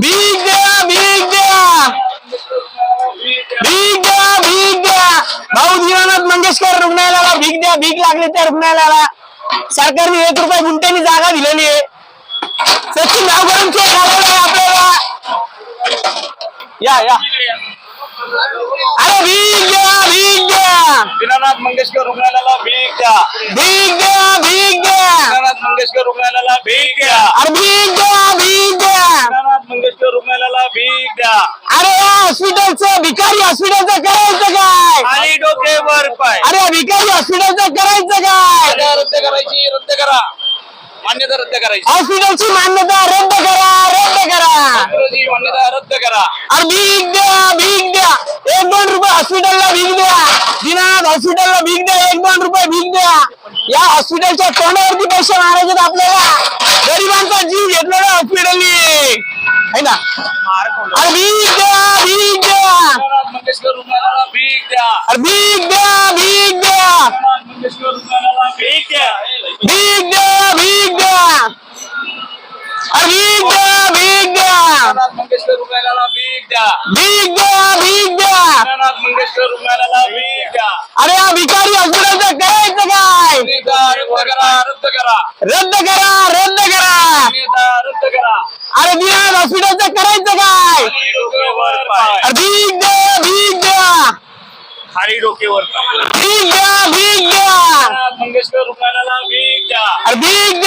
भीक द्या भीक द्या. भीक द्या भीक द्या. भाऊ दीनानाथ मंगेशकर रुग्णालयाला भीक द्या भीक लागली त्या रुग्णालयाला. सरकारने एक रुपये गुंठ्यानी जागा दिलेली आहे. सचिन गावकरांचे आपल्याला. या या. अरे भीक द्या भीक द्या. दीनानाथ मंगेशकर रुग्णालयाला भीक द्या. भीक द्या भीक द्या. दीनानाथ मंगेशकर रुग्णालयाला भीक द्या अरे भीक द्या भीक द्या दीनानाथ रुग्णालयाला भीक द्या. अरे या हॉस्पिटलचं भिकारी हॉस्पिटलचं करायचं काय? आणि डोके वर पाय. अरे भिकारी हॉस्पिटलचं करायचं काय? मान्यता रद्द करायची रद्द करा. मान्यता रद्द करायची. हॉस्पिटलची मान्यता रद्द करा रद्द करा. मान्यता रद्द करा. अरे भीक द्या भीक द्या. एक दोन रुपये हॉस्पिटलला भीक द्या. दिनानाथ हॉस्पिटलला भीक द्या. एक दोन रुपये भीक द्या. या हॉस्पिटलच्या तोंडावरती पैसे मारायचे आपल्याला गरिबांचा जीव घेतलेला हॉस्पिटलनी है ना अरे भीक द्या भीक द्या दीनानाथ मंगेशकर रुग्णालयाला भीक द्या अरे भीक द्या भीक द्या दीनानाथ मंगेशकर रुग्णालयाला भीक द्या भीक द्या भीक द्या अरे भीक द्या भीक द्या दीनानाथ मंगेशकर रुग्णालयाला भीक द्या भीक द्या भीक द्या दीनानाथ मंगेशकर रुग्णालयाला भीक द्या अरे या भिकारी हॉस्पिटलचं करायचं काय मान्यता रद्द करा रद्द करा रद्द करा रद्द करा मान्यता रद्द करा अरे दिनानाथ हॉस्पिटलचं करायचं काय आणि डोके वर पाय अरे भीक द्या भीक द्या खाली डोकेवर. मंगेशकर रुग्णालयाला भीक द्या. भीक